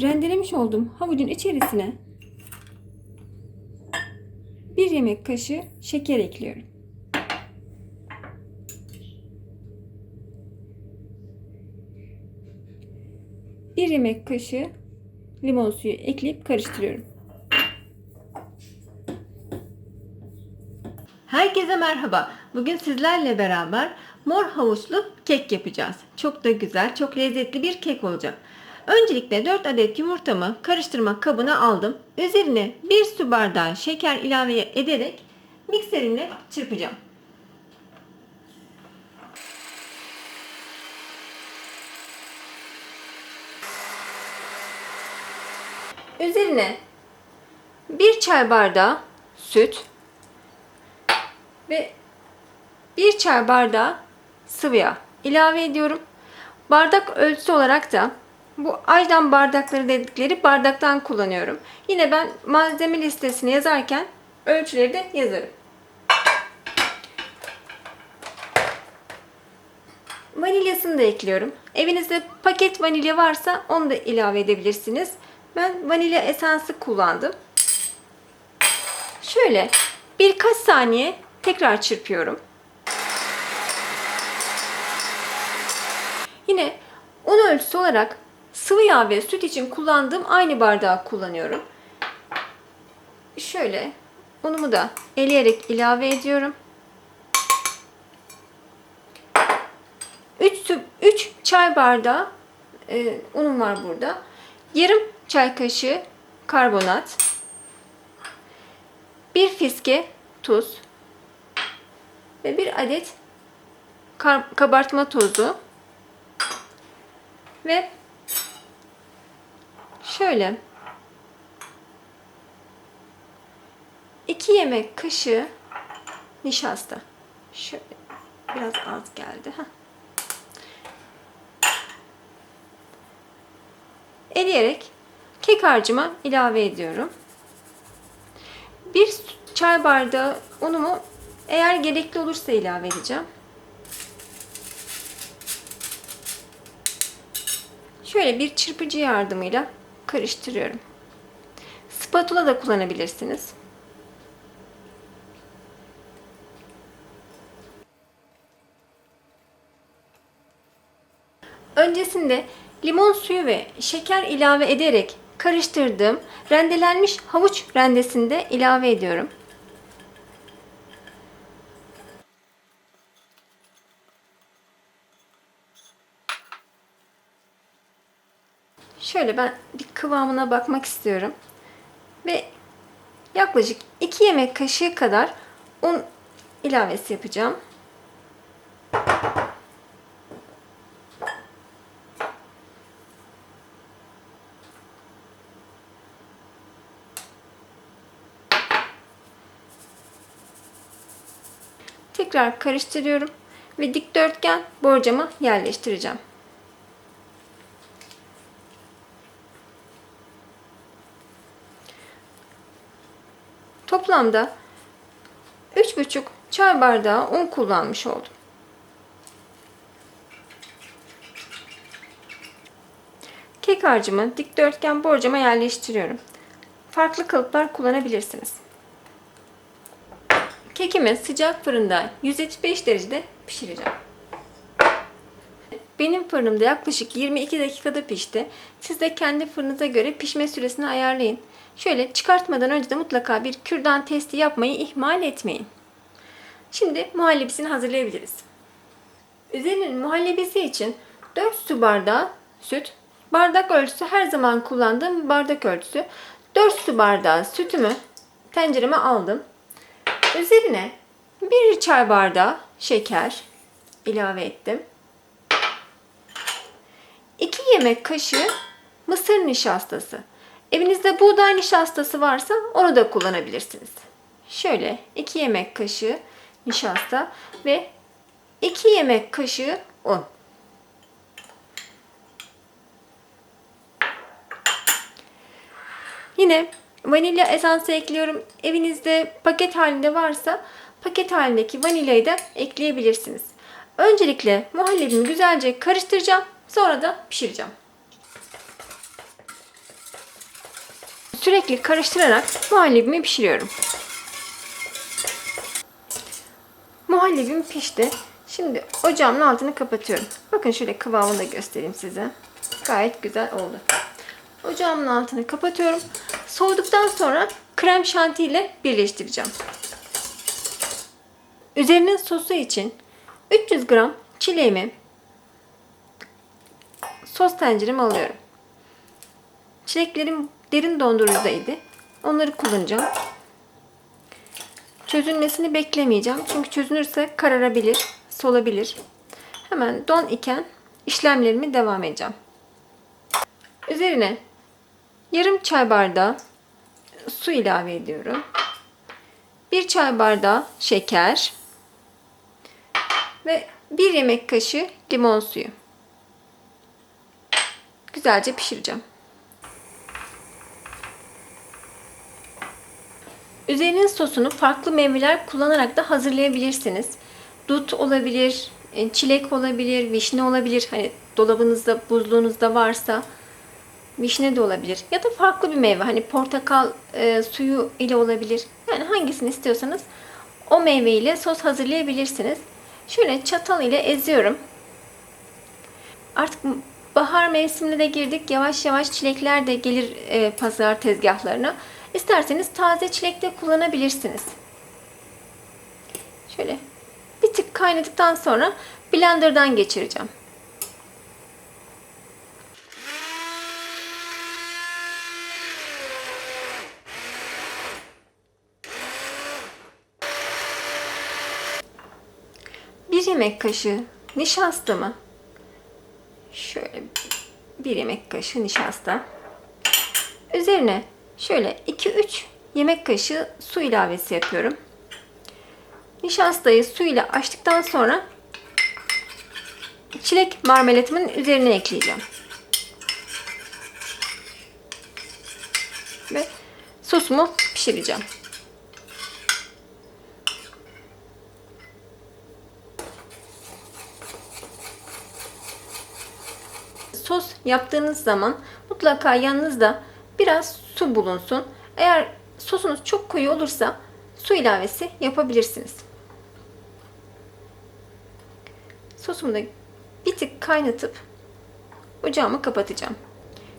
rendelemiş olduğum havucun içerisine bir yemek kaşığı şeker ekliyorum. Bir yemek kaşığı limon suyu ekleyip karıştırıyorum. Herkese merhaba. Bugün sizlerle beraber mor havuçlu kek yapacağız. Çok da güzel, çok lezzetli bir kek olacak. Öncelikle 4 adet yumurtamı karıştırma kabına aldım. Üzerine 1 su bardağı şeker ilave ederek mikserimle çırpacağım. Üzerine 1 çay bardağı süt, ve 1 çay bardağı sıvı yağ ilave ediyorum. Bardak ölçüsü olarak da bu aydan bardakları dedikleri bardaktan kullanıyorum. Yine ben malzeme listesini yazarken ölçüleri de yazarım. Vanilyasını da ekliyorum. Evinizde paket vanilya varsa onu da ilave edebilirsiniz. Ben vanilya esansı kullandım. Şöyle birkaç saniye tekrar çırpıyorum. Yine un ölçüsü olarak sıvı yağ ve süt için kullandığım aynı bardağı kullanıyorum. Şöyle unumu da eleyerek ilave ediyorum. 3, 3 çay bardağı e, unum var burada. Yarım çay kaşığı karbonat. Bir fiske tuz ve bir adet kabartma tozu ve şöyle 2 yemek kaşığı nişasta. Şöyle biraz az geldi. Heh. Eleyerek kek harcıma ilave ediyorum. Bir çay bardağı unumu eğer gerekli olursa ilave edeceğim. Şöyle bir çırpıcı yardımıyla karıştırıyorum. Spatula da kullanabilirsiniz. Öncesinde limon suyu ve şeker ilave ederek karıştırdığım rendelenmiş havuç rendesini de ilave ediyorum. Şöyle ben bir kıvamına bakmak istiyorum. Ve yaklaşık 2 yemek kaşığı kadar un ilavesi yapacağım. Tekrar karıştırıyorum ve dikdörtgen borcama yerleştireceğim. Toplamda 3,5 çay bardağı un kullanmış oldum. Kek harcımı dikdörtgen borcama yerleştiriyorum. Farklı kalıplar kullanabilirsiniz. Kekimi sıcak fırında 175 derecede pişireceğim. Benim fırınımda yaklaşık 22 dakikada pişti. Siz de kendi fırınıza göre pişme süresini ayarlayın. Şöyle çıkartmadan önce de mutlaka bir kürdan testi yapmayı ihmal etmeyin. Şimdi muhallebisini hazırlayabiliriz. Üzerinin muhallebisi için 4 su bardağı süt, bardak ölçüsü her zaman kullandığım bardak ölçüsü. 4 su bardağı sütümü tencereme aldım. Üzerine 1 çay bardağı şeker ilave ettim. 2 yemek kaşığı mısır nişastası. Evinizde buğday nişastası varsa onu da kullanabilirsiniz. Şöyle 2 yemek kaşığı nişasta ve 2 yemek kaşığı un. Yine vanilya esansı ekliyorum. Evinizde paket halinde varsa paket halindeki vanilyayı da ekleyebilirsiniz. Öncelikle muhallebimi güzelce karıştıracağım. Sonra da pişireceğim. sürekli karıştırarak muhallebimi pişiriyorum. Muhallebim pişti. Şimdi ocağımın altını kapatıyorum. Bakın şöyle kıvamını da göstereyim size. Gayet güzel oldu. Ocağımın altını kapatıyorum. Soğuduktan sonra krem şanti ile birleştireceğim. Üzerine sosu için 300 gram çileğimi sos tencereme alıyorum. Çileklerim derin dondurucudaydı. Onları kullanacağım. Çözülmesini beklemeyeceğim. Çünkü çözünürse kararabilir, solabilir. Hemen don iken işlemlerimi devam edeceğim. Üzerine yarım çay bardağı su ilave ediyorum. Bir çay bardağı şeker ve bir yemek kaşığı limon suyu. Güzelce pişireceğim. Üzerinin sosunu farklı meyveler kullanarak da hazırlayabilirsiniz. Dut olabilir, e, çilek olabilir, vişne olabilir. Hani dolabınızda, buzluğunuzda varsa vişne de olabilir. Ya da farklı bir meyve. Hani portakal e, suyu ile olabilir. Yani hangisini istiyorsanız o meyve ile sos hazırlayabilirsiniz. Şöyle çatal ile eziyorum. Artık bahar mevsimine de girdik. Yavaş yavaş çilekler de gelir e, pazar tezgahlarına. İsterseniz taze çilek de kullanabilirsiniz. Şöyle bir tık kaynadıktan sonra blenderdan geçireceğim. Bir yemek kaşığı nişastamı şöyle bir yemek kaşığı nişasta üzerine şöyle 2-3 yemek kaşığı su ilavesi yapıyorum. Nişastayı su ile açtıktan sonra çilek marmelatımın üzerine ekleyeceğim. Ve sosumu pişireceğim. Sos yaptığınız zaman mutlaka yanınızda biraz su bulunsun. Eğer sosunuz çok koyu olursa su ilavesi yapabilirsiniz. Sosumu da bir tık kaynatıp ocağımı kapatacağım.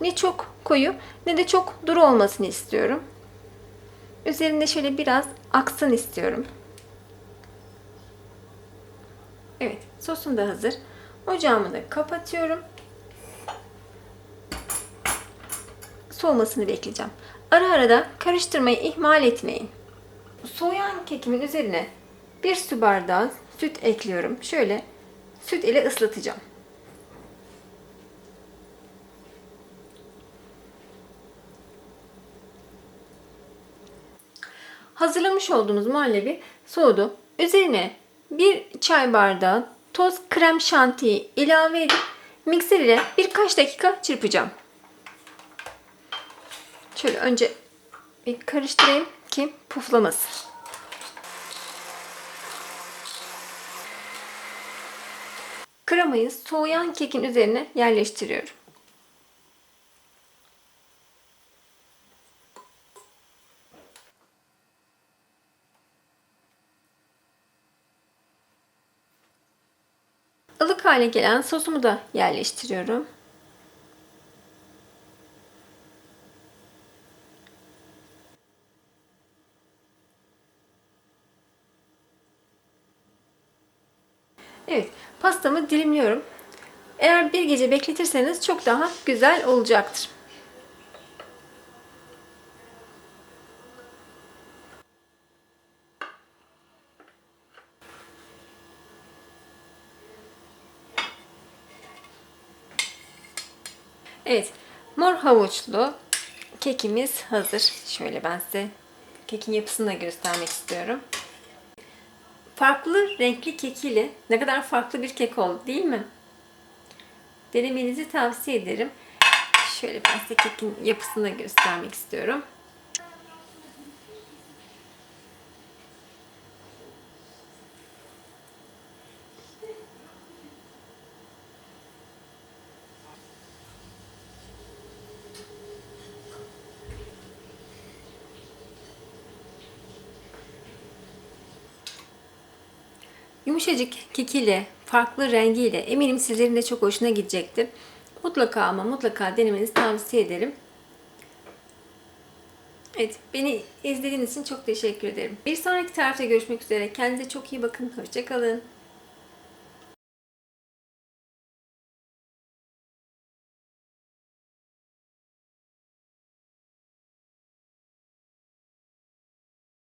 Ne çok koyu ne de çok duru olmasını istiyorum. Üzerinde şöyle biraz aksın istiyorum. Evet, sosum da hazır. Ocağımı da kapatıyorum. Soğumasını bekleyeceğim. Ara ara da karıştırmayı ihmal etmeyin. Soğuyan kekimin üzerine bir su bardağı süt ekliyorum. Şöyle süt ile ıslatacağım. Hazırlamış olduğumuz muhallebi soğudu. Üzerine bir çay bardağı toz krem şantiyi ilave edip mikser ile birkaç dakika çırpacağım. Şöyle önce bir karıştırayım ki puflamasın. Kremayı soğuyan kekin üzerine yerleştiriyorum. Ilık hale gelen sosumu da yerleştiriyorum. Evet, pastamı dilimliyorum. Eğer bir gece bekletirseniz çok daha güzel olacaktır. Evet, mor havuçlu kekimiz hazır. Şöyle ben size kekin yapısını da göstermek istiyorum farklı renkli kekiyle ne kadar farklı bir kek oldu değil mi? Denemenizi tavsiye ederim. Şöyle ben size kekin yapısını da göstermek istiyorum. Yumuşacık kekiyle, farklı rengiyle eminim sizlerin de çok hoşuna gidecektir. Mutlaka ama mutlaka denemenizi tavsiye ederim. Evet, beni izlediğiniz için çok teşekkür ederim. Bir sonraki tarifte görüşmek üzere. Kendinize çok iyi bakın. Hoşçakalın.